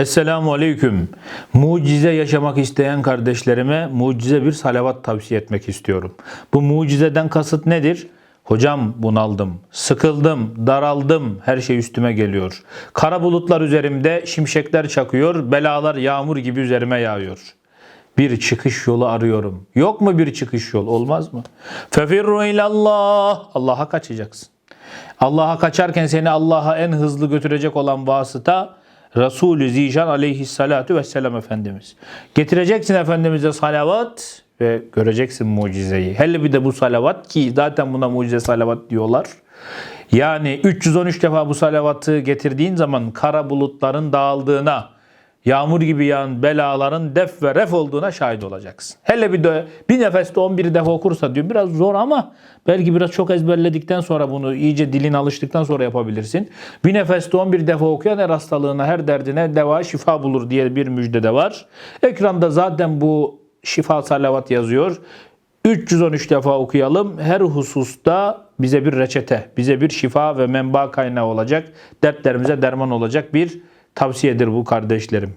Esselamu Aleyküm. Mucize yaşamak isteyen kardeşlerime mucize bir salavat tavsiye etmek istiyorum. Bu mucizeden kasıt nedir? Hocam bunaldım, sıkıldım, daraldım, her şey üstüme geliyor. Kara bulutlar üzerimde, şimşekler çakıyor, belalar yağmur gibi üzerime yağıyor. Bir çıkış yolu arıyorum. Yok mu bir çıkış yol? Olmaz mı? Fefirru ilallah. Allah'a kaçacaksın. Allah'a kaçarken seni Allah'a en hızlı götürecek olan vasıta Resulü Zişan aleyhissalatu vesselam Efendimiz. Getireceksin Efendimiz'e salavat ve göreceksin mucizeyi. Hele bir de bu salavat ki zaten buna mucize salavat diyorlar. Yani 313 defa bu salavatı getirdiğin zaman kara bulutların dağıldığına, yağmur gibi yağan belaların def ve ref olduğuna şahit olacaksın. Hele bir de bir nefeste 11 defa okursa diyor biraz zor ama belki biraz çok ezberledikten sonra bunu iyice dilin alıştıktan sonra yapabilirsin. Bir nefeste 11 defa okuyan her hastalığına, her derdine deva şifa bulur diye bir müjde de var. Ekranda zaten bu şifa salavat yazıyor. 313 defa okuyalım. Her hususta bize bir reçete, bize bir şifa ve menba kaynağı olacak. Dertlerimize derman olacak bir tavsiyedir bu kardeşlerim.